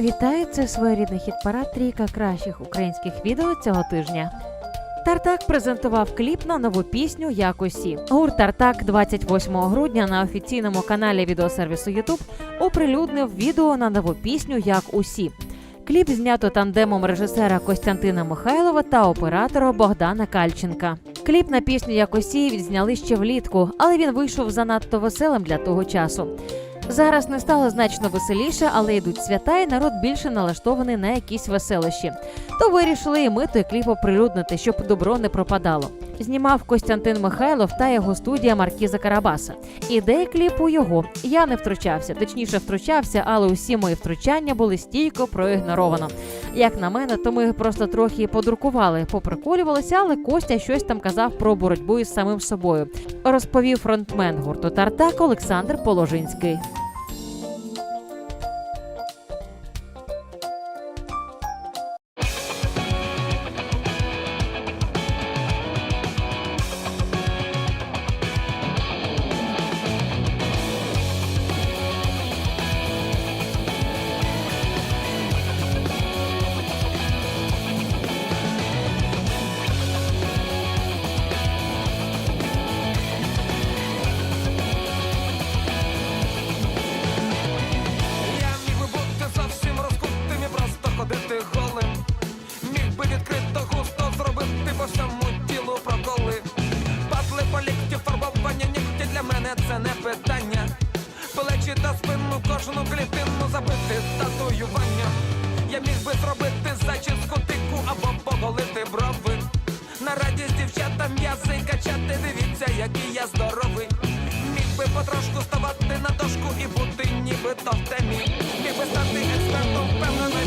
Вітаю, це своєрідний хіт-парад трійка кращих українських відео цього тижня. Тартак презентував кліп на нову пісню Як усі. Гурт Тартак 28 грудня на офіційному каналі відеосервісу YouTube оприлюднив відео на нову пісню Як усі. Кліп знято тандемом режисера Костянтина Михайлова та оператора Богдана Кальченка. Кліп на пісню Як усі відзняли ще влітку, але він вийшов занадто веселим для того часу. Зараз не стало значно веселіше, але йдуть свята, і народ більше налаштований на якісь веселощі. То вирішили і ми той кліп оприлюднити, щоб добро не пропадало. Знімав Костянтин Михайлов та його студія Маркіза Карабаса. Ідея кліпу його. Я не втручався, точніше втручався, але усі мої втручання були стійко проігноровано. Як на мене, то ми просто трохи подрукували, поприколювалися, але Костя щось там казав про боротьбу із самим собою. Розповів фронтмен гурту Тартак Олександр Положинський. Забити татуювання. Я міг би зробити зачіску тику або поголити брови. На радість дівчатам м'язи качати, дивіться, який я здоровий. Міг би потрошку ставати на дошку і бути нібито в темі. Міг би стати експертом, впевнено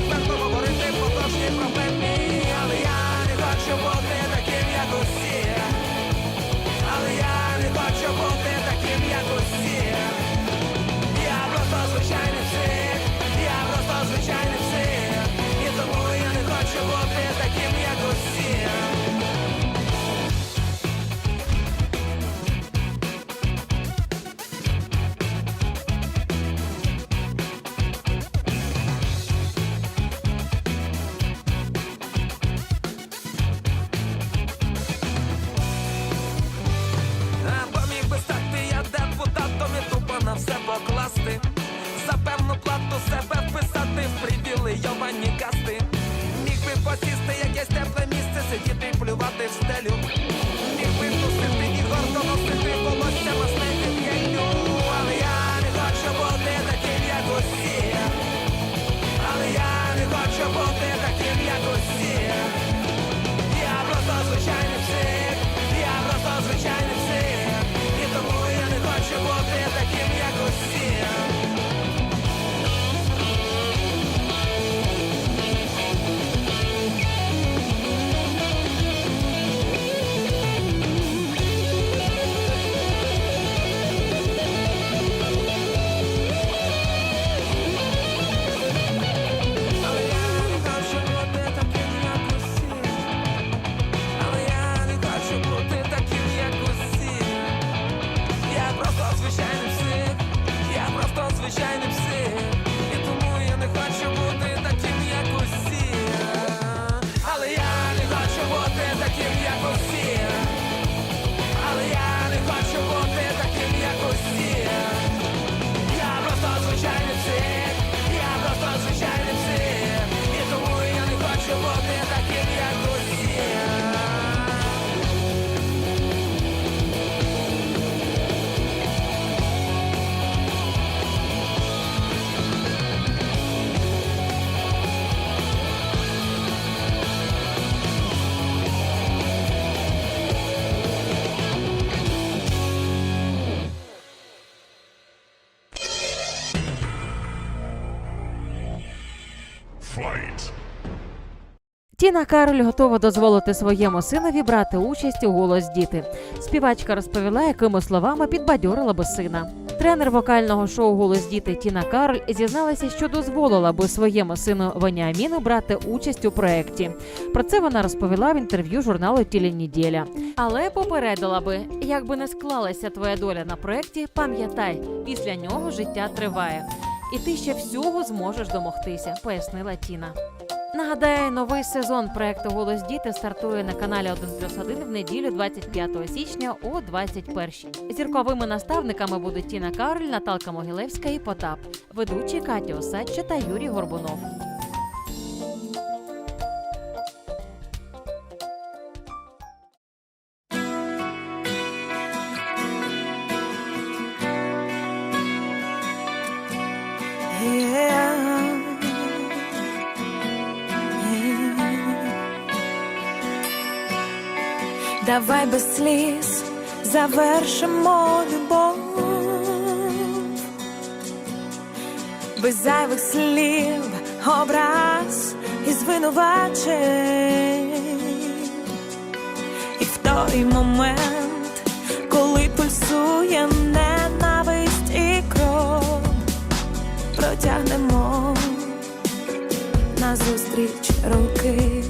Тіна Кароль готова дозволити своєму синові брати участь у голос діти. Співачка розповіла, якими словами підбадьорила би сина. Тренер вокального шоу Голос діти Тіна Кароль зізналася, що дозволила би своєму сину Веніаміну брати участь у проєкті. Про це вона розповіла в інтерв'ю журналу Тілініділя. Але попередила би, як би не склалася твоя доля на проєкті, пам'ятай, після нього життя триває. і ти ще всього зможеш домогтися, пояснила Тіна. Нагадаю, новий сезон проекту Голос діти стартує на каналі 1 плюс 1 в неділю 25 січня о 21 Зірковими наставниками будуть Тіна Кароль, Наталка Могилевська і Потап, ведучі Катя Осадча та Юрій Горбунов. Без сліз завершимо любов, без зайвих слів, образ і звинувачень. І в той момент, коли пульсує ненависть і кров, протягнемо назустріч руки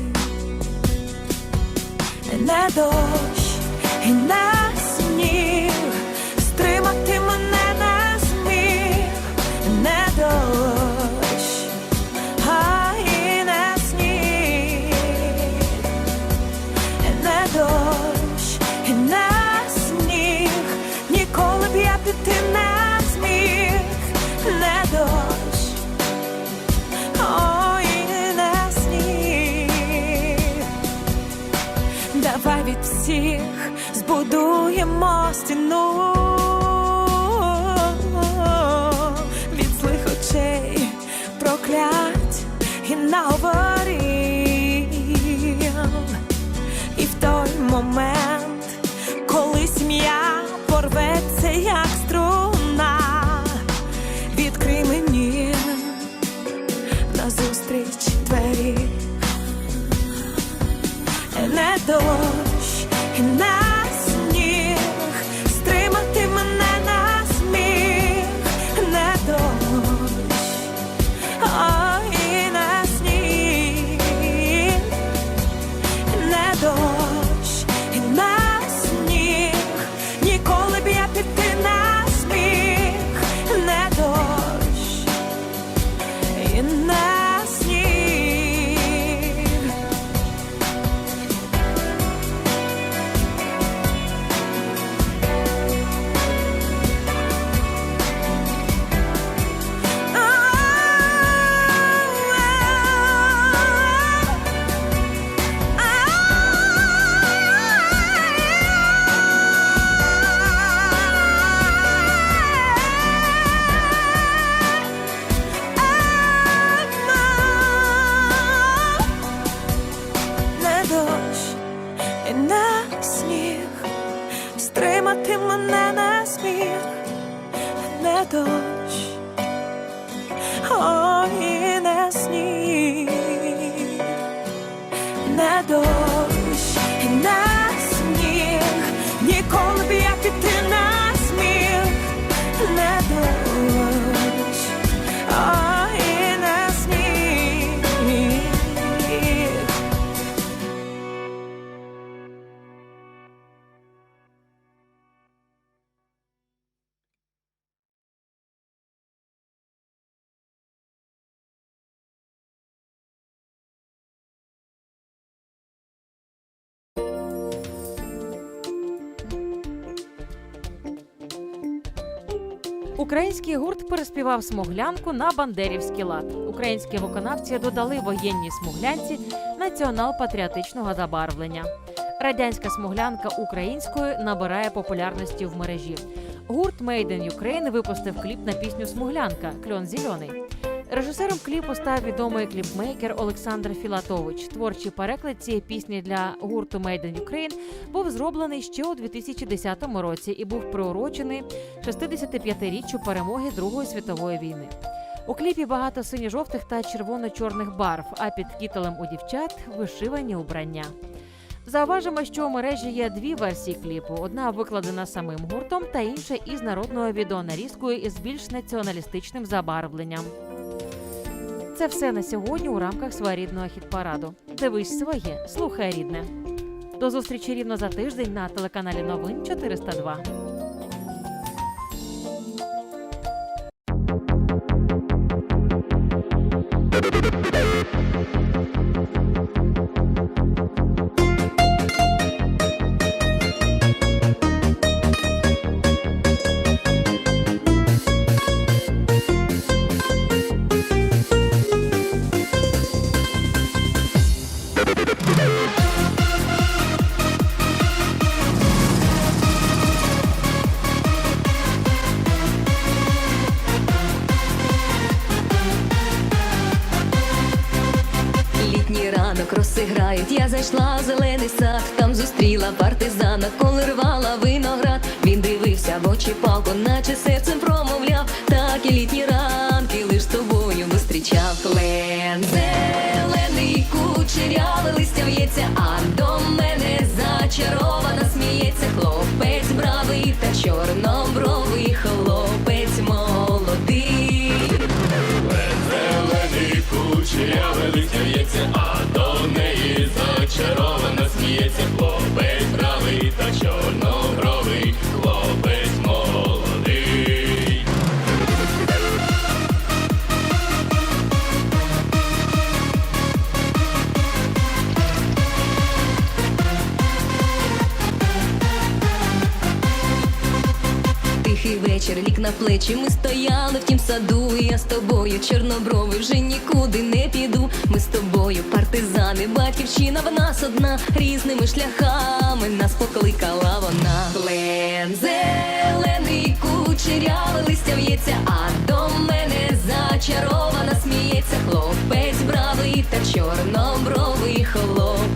не дощ не сніг, стримати мене не зміг, не дощ, а і не сніг, не дощ не сніг, ніколи б я піти не зміг, не дощ. Давай від всіх збудуємо стіну від злих очей проклять і наговорів. І в той момент, коли сім'я порветься, як не Український гурт переспівав смуглянку на бандерівський лад. Українські виконавці додали воєнній смуглянці націонал-патріотичного забарвлення. Радянська смуглянка українською набирає популярності в мережі. Гурт Made in Ukraine випустив кліп на пісню Смуглянка Кльон зелений. Режисером кліпу став відомий кліпмейкер Олександр Філатович. Творчий переклад цієї пісні для гурту Made in Ukraine був зроблений ще у 2010 році і був приурочений 65-річчю перемоги Другої світової війни. У кліпі багато синьо-жовтих та червоно-чорних барв, а під кітелем у дівчат вишивані убрання. Зауважимо, що у мережі є дві версії кліпу: одна викладена самим гуртом, та інша із народною відеонарізкою із більш націоналістичним забарвленням. Це все на сьогодні у рамках своєрідного хіт-параду. Дивись своє, слухай рідне. До зустрічі рівно за тиждень на телеканалі Новин 402. Розсиграють, я зайшла в зелений сад, там зустріла партизана, коли рвала виноград. Він дивився в очі палку, наче серцем промовляв. Так і літні ранки лиш тобою зустрічав. Клен зелений кучерявий листя в'ється, а до мене зачарована сміється. Хлопець бравий та чорнобровий хлопець плечі. Ми стояли в тім саду. Я з тобою, чорнобровий, вже нікуди не піду. Ми з тобою, партизани, батьківщина в нас одна. Різними шляхами нас покликала вона. Плен зелений кучерявий листя в'ється, а до мене зачарована сміється. Хлопець бравий та чорнобровий, хлопець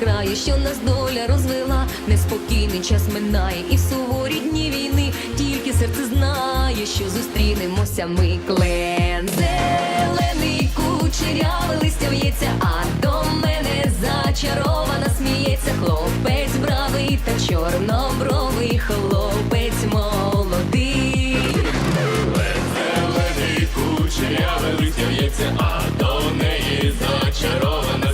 крає, що нас доля розвела. Неспокійний час минає, і в суворі дні війни, тільки серце знає, що зустрінемося ми. Клен зелений кучерявий листя в'ється, а до мене зачарована сміється. Хлопець бравий та чорнобровий, хлопець молодий. Зелений кучерявий листя в'ється, а до неї зачарована